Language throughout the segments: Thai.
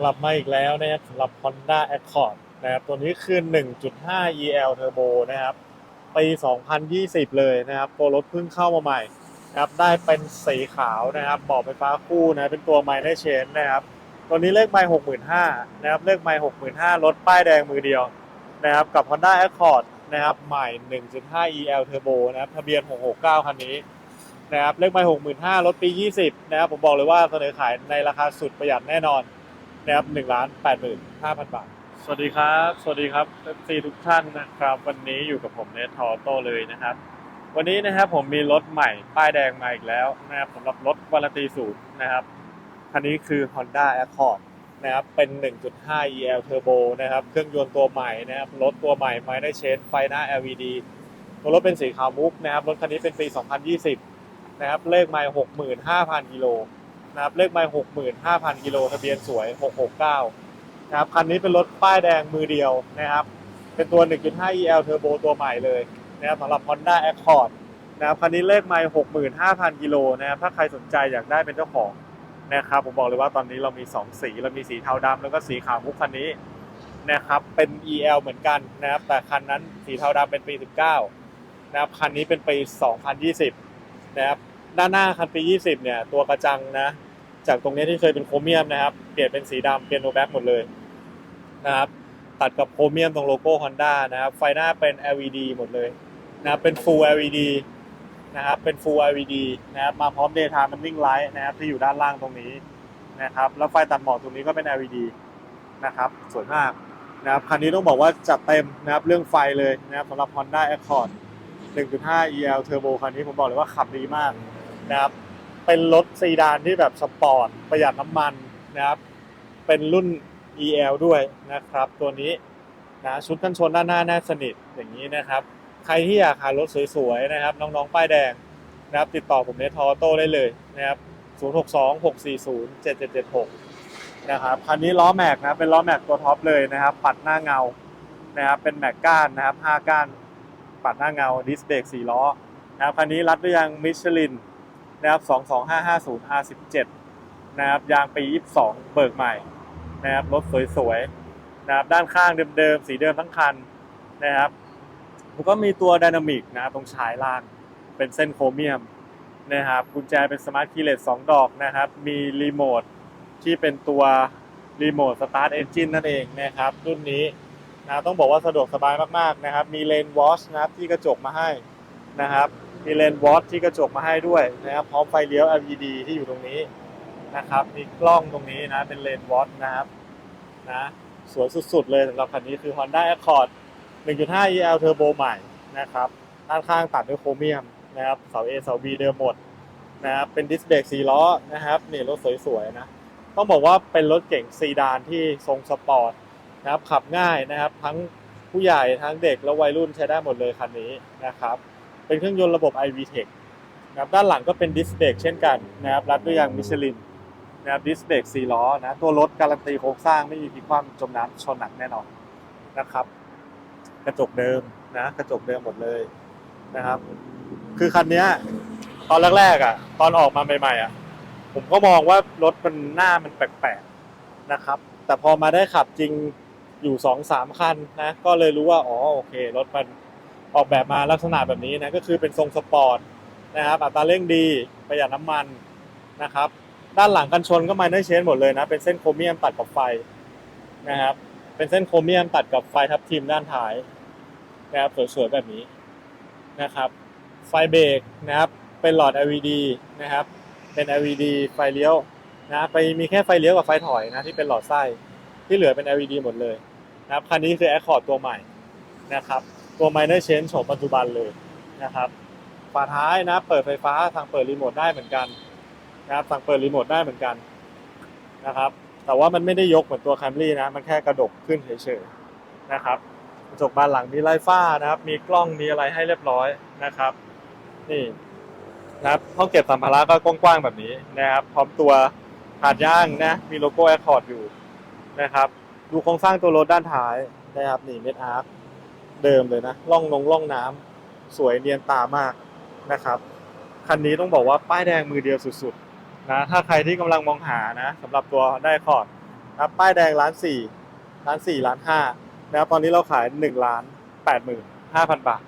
กลับมาอีกแล้วนะครับสำหรับ Honda Accord นะครับตัวนี้คือ 1.5 EL Turbo นะครับปี 2020 เลยนะครับตัวรถเพิ่งเข้ามาใหม่นะครับได้เป็นสีขาวนะครับบอกไฟฟ้าคู่นะเป็นตัว Minor Change นะครับตัวนี้เลขไมล์65,000นะครับเลขไมล์65,000รถป้ายแดงมือเดียวนะครับกับ Honda Accord นะครับใหม่ 1.5 EL Turbo นะครับทะเบียน 669 คันนี้นะครับเลขไมล์65,000รถปี 20 นะครับผมบอกเลยว่าเสนอขายในราคาสุดประหยัดแน่นอน นะครับ1ล้าน85,000บาท สวัสดีครับ สวัสดีครับ FC ทุกท่านนะครับ วันนี้อยู่กับผมเนททอโต้เลยนะครับ วันนี้นะครับผมมีรถใหม่ป้ายแดงมาอีกแล้วนะครับสำหรับรถวารันตีศูนย์นะครับคันนี้คือ Honda Accord นะครับเป็น 1.5 EL Turbo นะครับเครื่องยนต์ตัวใหม่นะครับรถตัวใหม่ไม่ได้เชนไฟหน้า LED ตัวรถเป็นสีขาวมุกนะครับรถคันนี้เป็นปี 2020 นะครับเลขไมล์65,000 กิโล นะครับเลขไมล์65,000กิโลทะเบียนสวย 669นะครับคันนี้เป็นรถป้ายแดงมือเดียวนะครับ เป็นตัว 1.5 EL Turbo ตัวใหม่เลยนะครับสำหรับ Honda Accord นะครับคันนี้เลขไมล์65,000กิโลนะครับถ้าใครสนใจอยากได้เป็นเจ้าของนะครับผมบอกเลยว่าตอนนี้เรามี 2 สีเรามีสีเทาดำแล้วก็สีขาวมุกคันนี้นะครับเป็น EL เหมือนกันนะครับแต่คันนั้นสีเทาดำเป็นปี 19นะครับคันนี้เป็นปี 2020นะครับ ด้านหน้าคันปี 20 เนี่ย ตัวกระจังนะ จากตรงนี้ที่เคยเป็นโครเมียมนะครับ เปลี่ยนเป็นสีดำเปลี่ยนโนแบ็กหมดเลยนะครับ ตัดกับโครเมียมตรงโลโก้ Honda นะครับ ไฟหน้าเป็น LED หมดเลยนะครับเป็น Full LED นะครับ เป็น Full LED นะครับ มาพร้อม Daytime Running Light นะครับ ที่อยู่ด้านล่างตรงนี้นะครับ แล้วไฟตัดหมอกตรงนี้ก็เป็น LED นะครับ สวยมากนะครับ คันนี้ต้องบอกว่าจัดเต็มนะครับ เรื่องไฟเลยนะครับสำหรับ Honda Accord 1.5 EL Turbo คันนี้ผมบอกเลยว่าขับดีมาก นะครับ เป็นรถซีดานที่แบบสปอร์ตประหยัดน้ำมันนะครับ เป็นรุ่น EL ด้วยนะครับ ตัวนี้นะชุดกันชนด้านหน้าแน่สนิทอย่างนี้นะครับ ใครที่อยากหารถสวยๆนะครับ น้องๆป้ายแดงนะครับติดต่อผมเนททอโต้ได้เลยนะครับ 062 640 7776 นะครับคันนี้ล้อแม็กนะเป็นล้อแม็กตัวท็อปเลยนะครับ ปัดหน้าเงานะครับเป็นแม็กก้านนะครับ5ก้าน ปัดหน้าเงาดิสเบรก4ล้อนะครับคันนี้รัดด้วยยางมิชลิน นะครับ 22550 R17 นะครับยางปี 22 เบิกใหม่นะครับรถสวยๆนะครับด้านข้างเดิมๆ สีเดิมทั้งคันนะครับแล้วก็มีตัว Dynamic นะครับตรงชายล่างเป็นเส้นโครเมียมนะครับกุญแจเป็นสมาร์ทคีย์เลสสองดอกนะครับ มีรีโมทที่เป็นตัวรีโมทสตาร์ทเอนจินนั่นเองนะครับรุ่นนี้นะต้องบอกว่าสะดวกสบายมากๆนะครับ มีเลนวอชนะครับที่กระจกมาให้ นะครับมีเลนวอชที่กระจกมาให้ด้วยนะครับพร้อมไฟเลี้ยว LED ที่อยู่ตรงนี้นะครับ มีกล้องตรงนี้นะเป็นเลนวอชนะครับนะสวยสุดๆเลยสำหรับคันนี้คือ Honda Accord 1.5 EL Turbo ใหม่นะครับด้านข้างตัดด้วยโครเมียมนะครับเสา A เสา B เดิมหมดนะครับเป็นดิสเบรกสีล้อนะครับนี่รถสวยๆนะต้องบอกว่าเป็นรถเก่งซีดานที่ทรงสปอร์ตนะครับขับง่ายนะครับ ทั้งผู้ใหญ่ทั้งเด็กและวัยรุ่นใช้ได้หมดเลยคันนี้นะครับ เป็นเครื่องยนต์ระบบ iVTEC นะครับด้านหลังก็เป็นดิสเบรกเช่นกันนะครับรัดด้วยยางมิชลินนะครับดิสเบรกสี่ล้อนะตัวรถการันตีโครงสร้างไม่มีพลิกคว่ำจมน้ำชนหนักแน่นอนนะครับ กระจกเดิมนะกระจกเดิมหมดเลยนะครับ คือคันนี้ตอนแรกๆอะ ตอนออกมาใหม่ๆอะ ผมก็มองว่ารถมันหน้ามันแปลกๆนะครับ แต่พอมาได้ขับจริงอยู่สองสามคันนะ ก็เลยรู้ว่าอ๋อโอเค รถมัน ออกแบบมาลักษณะแบบนี้นะก็คือเป็นทรงสปอร์ตนะครับอัตราเร่งดีประหยัดน้ำมันนะครับด้านหลังกันชนก็มาได้เชนหมดเลยนะเป็นเส้นโครเมียมตัดกับไฟนะครับเป็นเส้นโครเมียมตัดกับไฟทับทิมด้านท้ายนะครับสวยๆแบบนี้นะครับไฟเบรกนะครับเป็นหลอด LED นะครับเป็น LED ไฟเลี้ยวนะไปมีแค่ไฟเลี้ยวกับไฟถอยนะที่เป็นหลอดไส้ที่เหลือเป็น LED หมดเลยนะครับคันนี้คือ Accord ตัวใหม่นะครับ ตัว Minor Change โฉมปัจจุบันเลยนะครับฝาท้ายนะเปิดไฟฟ้าทางเปิดรีโมทได้เหมือนกันนะครับสั่งเปิดรีโมทได้เหมือนกันนะครับแต่ว่ามันไม่ได้ยกเหมือนตัว Camry นะ มันแค่กระดกขึ้นเฉยๆนะครับกระจกบานหลังมีไลท์ฟ้านะครับ มีกล้องมีอะไรให้เรียบร้อยนะครับ นี่นะครับห้องเก็บสัมภาระก็กว้างๆแบบนี้นะครับ พร้อมตัวถาดย่างนะมีโลโก้ Accord อยู่นะครับ ดูโครงสร้างตัวรถด้านท้ายนะครับนี่เม็ดอาร์ค เดิมเลยนะล่องนงล่องน้ำสวยเนียนตามากนะครับคันนี้ต้องบอกว่าป้ายแดงมือเดียวสุดๆนะถ้าใครที่กำลังมองหานะสำหรับตัวได้คอร์ดนะป้ายแดงล้านสี่ล้านสี่ล้านห้านะตอนนี้เราขายหนึ่งล้านแปดหมื่นห้าพันบาท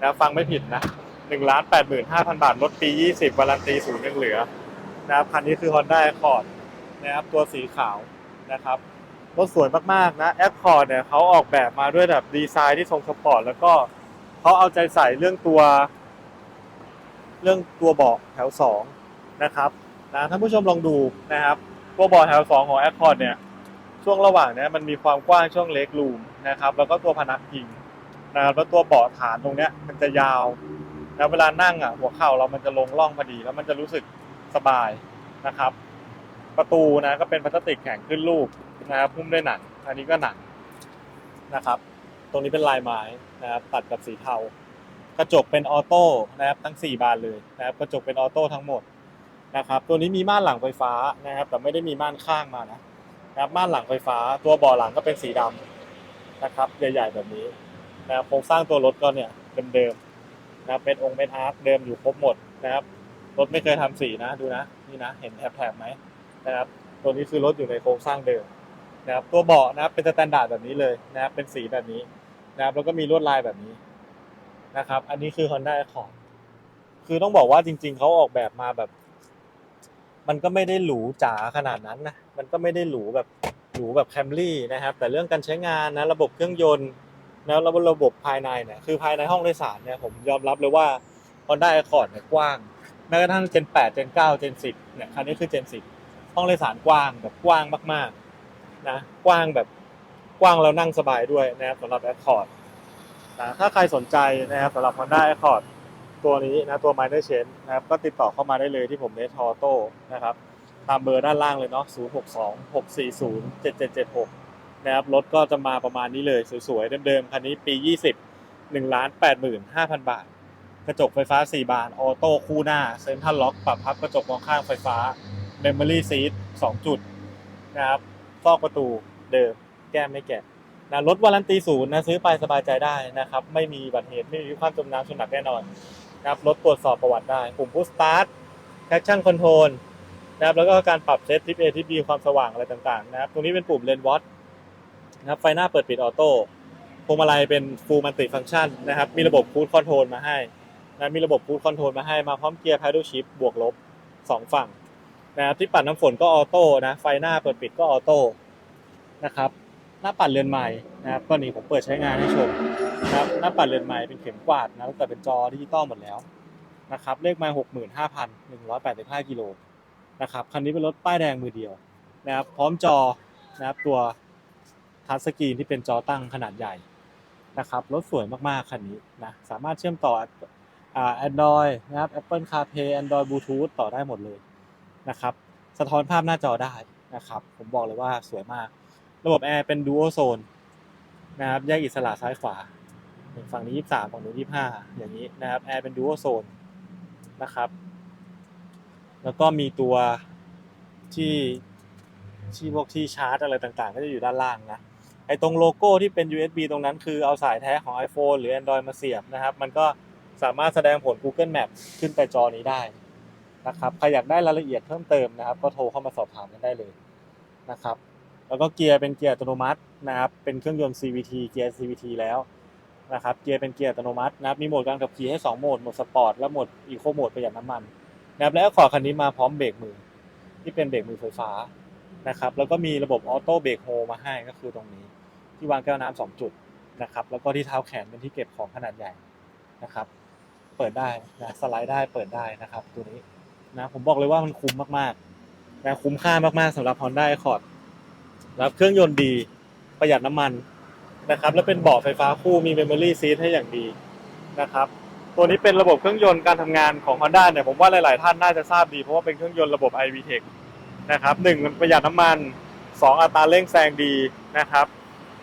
นะฟังไม่ผิดนะหนึ่งล้านแปดหมื่นห้าพันบาทรถปียี่สิบวารันตีศูนย์ยังเหลือนะครับคันนี้คือ Honda Accord นะครับตัวสีขาวนะครับ รถสวยมากๆนะ Accord เนี่ยเขาออกแบบมาด้วยแบบดีไซน์ที่ทรงสปอร์ตแล้วก็เขาเอาใจใส่เรื่องตัว เรื่องตัวเบาะแถวสองนะครับนะท่านผู้ชมลองดูนะครับ ตัวเบาะแถวสองของ Accord เนี่ยช่วงระหว่างเนี้ยมันมีความกว้างช่วงเล็กลูมนะครับ แล้วก็ตัวพนักพิงนะครับแล้วตัวเบาะฐานตรงเนี้ยมันจะยาวแล้วเวลานั่งอะหัวเข่าเรามันจะลงร่องพอดี แล้วมันจะรู้สึกสบายนะครับ ประตูนะก็เป็นพลาสติกแข็งขึ้นรูปนะครับหุ้มด้วยหนังอันนี้ก็หนังนะครับ ตรงนี้เป็นลายไม้นะครับตัดกับสีเทากระจกเป็นออโต้นะครับทั้ง 4 บานเลยนะครับกระจกเป็นออโต้ทั้งหมดนะครับ ตัวนี้มีม่านหลังไฟฟ้านะครับ แต่ไม่ได้มีม่านข้างมานะนะครับม่านหลังไฟฟ้า ตัวบาะหลังก็เป็นสีดำนะครับ ใหญ่ๆแบบนี้นะครับโครงสร้างตัวรถก็เนี่ยเดิมๆนะครับเป็นองค์เป็นอาร์คเดิมอยู่ครบหมดนะครับรถไม่เคยทำสีนะดูนะนี่นะเห็นแถบๆไหม นะครับตัวนี้คือรถอยู่ในโครงสร้างเดิมนะครับตัวเบาะนะครับเป็นสแตนดาร์ดแบบนี้เลยนะครับเป็นสีแบบนี้นะครับแล้วก็มีลวดลายแบบนี้นะครับ อันนี้คือ Honda Accord คือต้องบอกว่าจริง ๆเขาออกแบบมาแบบ มันก็ไม่ได้หรูจ๋าขนาดนั้นนะมันก็ไม่ได้หรูแบบหรูแบบแคมรี่นะครับ แต่เรื่องการใช้งานนะระบบเครื่องยนต์แล้วระบบระบบภายในเนี่ยคือภายในห้องโดยสารเนี่ยผมยอมรับเลยว่า Honda Accord เนี่ยกว้างแม้กระทั่ง Gen 8 Gen 9 Gen 10เนี่ยคันนี้คือ Gen 10 ห้องโดยสารกว้างแบบกว้างมากๆนะกว้างแบบกว้างแล้วนั่งสบายด้วยนะครับสำหรับ Accord นะถ้าใครสนใจนะครับสำหรับ Honda Accord ตัวนี้นะตัว Minor Change นะครับก็ติดต่อเข้ามาได้เลยที่ผมเนทอโต้นะครับตามเบอร์ด้านล่างเลยเนาะ062 640 7776นะครับรถก็จะมาประมาณนี้เลยสวยๆเดิมๆคันนี้ปี 20 1ล้าน85,000บาท กระจกไฟฟ้า 4 บาน ออโต้คู่หน้า เซ็นทรัลล็อก ปรับพับกระจกมองข้างไฟฟ้า Memory Seat 2 จุดนะครับซอกประตูเดิมแก้มไม่แกะนะรถวารันตีศูนย์นะซื้อไปสบายใจได้นะครับ ไม่มีบัติเหตุไม่มีความจมน้ำชนหนักแน่นอนนะครับรถตรวจสอบประวัติได้ปุ่มพุชสตาร์ทแ a คชั่นคอนโทรลนะครับแล้วก็การปรับเซตทิป A ทิป B ความสว่างอะไรต่างๆนะครับตรงนี้เป็นปุ่มเลนวอตนะครับไฟหน้าเปิดปิดออโต้พวงมาลัยเป็นฟูลมัลติฟัง c t ชันนะครับมีระบบคูดคอนโทรลมาให้นะมีระบบคูดคอนโทรลมาให้มาพร้อมเกียร์ paddle shift บวกลบสองฝั่ง นะครับที่ปัดน้ำฝนก็ออโต้นะ ไฟหน้าเปิดปิดก็ออโต้นะครับ หน้าปัดเรือนใหม่นะครับก็นี่ผมเปิดใช้งานให้ชมนะครับหน้าปัดเรือนใหม่เป็นเข็มกวาดนะแต่เป็นจอดิจิตอลหมดแล้วนะครับเลขไมาหกหมื่นห้าพันหนึ่งร้อยแปดสิบห้ากิโลนะครับคันนี้เป็นรถป้ายแดงมือเดียวนะครับพร้อมจอนะครับตัวทัชสกรีนที่เป็นจอตั้งขนาดใหญ่นะครับรถสวยมากๆคันนี้นะสามารถเชื่อมต่ออ่า Android นะครับ Apple CarPlay Android Bluetooth ต่อได้หมดเลย นะครับ สะท้อนภาพหน้าจอได้นะครับ ผมบอกเลยว่าสวยมาก ระบบแอร์เป็น Dual Zone นะครับแยกอิสระซ้ายขวาฝั่งนี้ 23 ฝั่งนู้น25 อย่างนี้นะครับแอร์เป็น Dual Zone นะครับ แล้วก็มีตัวที่ที่พวกที่ชาร์จอะไรต่างๆ ก็จะอยู่ด้านล่างนะไอ้ตรงโลโก้ที่เป็น USB ตรงนั้นคือเอาสายแท้ของ iPhone หรือ Android มาเสียบนะครับ มันก็สามารถแสดงผล Google Map ขึ้นไปจอนี้ได้ นะครับใครอยากได้รายละเอียดเพิ่มเติมนะครับ ก็โทรเข้ามาสอบถามกันได้เลยนะครับ แล้วก็เกียร์เป็นเกียร์อัตโนมัตินะครับ เป็นเครื่องยนต์ CVT เกียร์ CVT แล้วนะครับ เกียร์เป็นเกียร์อัตโนมัตินะครับ มีโหมดการขับขี่ให้ 2 โหมด โหมดสปอร์ตและโหมดอีโคโหมดประหยัดน้ำมันนะครับและขอคันนี้มาพร้อมเบรกมือ ที่เป็นเบรกมือไฟฟ้านะครับ แล้วก็มีระบบออโต้เบรกโฮมาให้ก็คือตรงนี้ ที่วางแก้วน้ำสองจุดนะครับ แล้วก็ที่เท้าแขนเป็นที่เก็บของขนาดใหญ่นะครับ เปิดได้นะสไลด์ได้เปิดได้นะครับ ตัวนี้ นะผมบอกเลยว่ามันคุ้มมากๆนะคุ้มค่ามากๆสำหรับ Honda Accord แล้วเครื่องยนต์ดีประหยัดน้ำมันนะครับ แล้วเป็นเบาะไฟฟ้าคู่มี Memory Seat ให้อย่างดีนะครับ ตัวนี้เป็นระบบเครื่องยนต์การทำงานของ Honda เนี่ยผมว่าหลาย ๆ ท่านน่าจะทราบดี เพราะว่าเป็นเครื่องยนต์ระบบ iVTEC นะครับหนึ่งมันประหยัดน้ำมันสองอัตราเร่งแซงดีนะครับ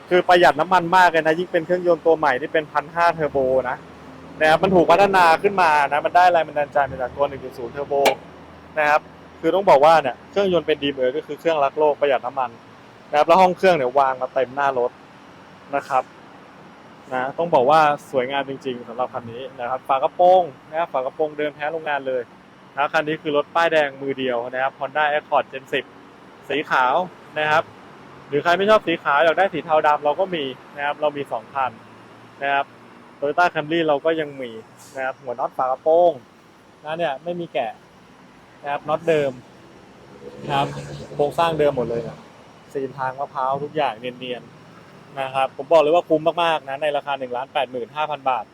คือประหยัดน้ำมันมากเลยนะยิ่งเป็นเครื่องยนต์ตัวใหม่ที่เป็นพันห้าเทอร์โบนะ นะครับมันถูกพัฒนาขึ้นมานะมันได้แรงบันดาลใจมาจากตัว 1.0 เทอร์โบนะครับคือต้องบอกว่าเนี่ยเครื่องยนต์เป็นดีเออก็คือเครื่องรักโลกประหยัดน้ำมันนะครับแล้วห้องเครื่องเนี่ยวางมาเต็มหน้ารถนะครับนะต้องบอกว่าสวยงามจริง ๆสำหรับคันนี้นะครับฝากระโปรงนะครับฝากระโปรงเดิมแท้โรงงานเลยนะคันนี้คือรถป้ายแดงมือเดียวนะครับ Honda Accord Gen 10 สีขาวนะครับ หรือใครไม่ชอบสีขาวอยากได้สีเทาดำเราก็มีนะครับเรามีสองคันนะครับ โตโยต้าแคมรี่เราก็ยังมีนะครับหัวน็อตฝากระโปรงนะเนี่ยไม่มีแกะนะครับน็อตเดิมนะครับโครงสร้างเดิมหมดเลยนะซีนทางมะพร้าวทุกอย่างเนียนๆนะครับผมบอกเลยว่าคุ้มมากๆนะในราคา1 8 5 0 0 0บาท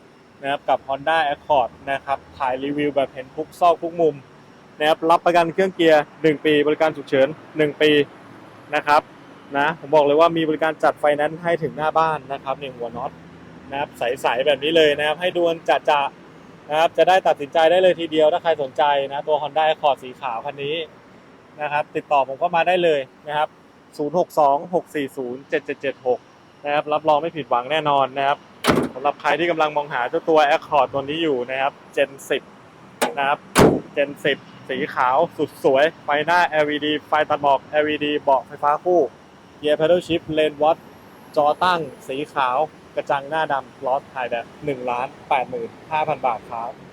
นะครับกับ Honda Accord นะครับถ่ายรีวิวแบบเห็นทุกซอกทุกมุมนะครับรับประกันเครื่องเกียร์ 1 ปี บริการฉุกเฉิน 1 ปีนะครับนะผมบอกเลยว่ามีบริการจัดไฟแนนซ์ให้ถึงหน้าบ้านนะครับในหัวน็อต นะครับใสๆแบบนี้เลยนะครับ ให้ดวลจะจะนะครับจะได้ตัดสินใจได้เลยทีเดียวถ้าใครสนใจนะตัว Honda Accord สีขาวคันนี้นะครับ ติดต่อผมก็มาได้เลยนะครับ 0626407776 นะครับ รับรองไม่ผิดหวังแน่นอนนะครับสำหรับใครที่กำลังมองหาเจ้าตัว Accord ตัวนี้อยู่นะครับ Gen 10 นะครับ Gen 10 สีขาวสุดสวย ไฟหน้า LED ไฟตัดหมอก LED เบาะไฟฟ้าคู่เกียร์ Pedal Shift เลนวัดจอตั้งสีขาว กระจังหน้าดำลอสไทยแบบ1ล้าน85,000 บาทครับ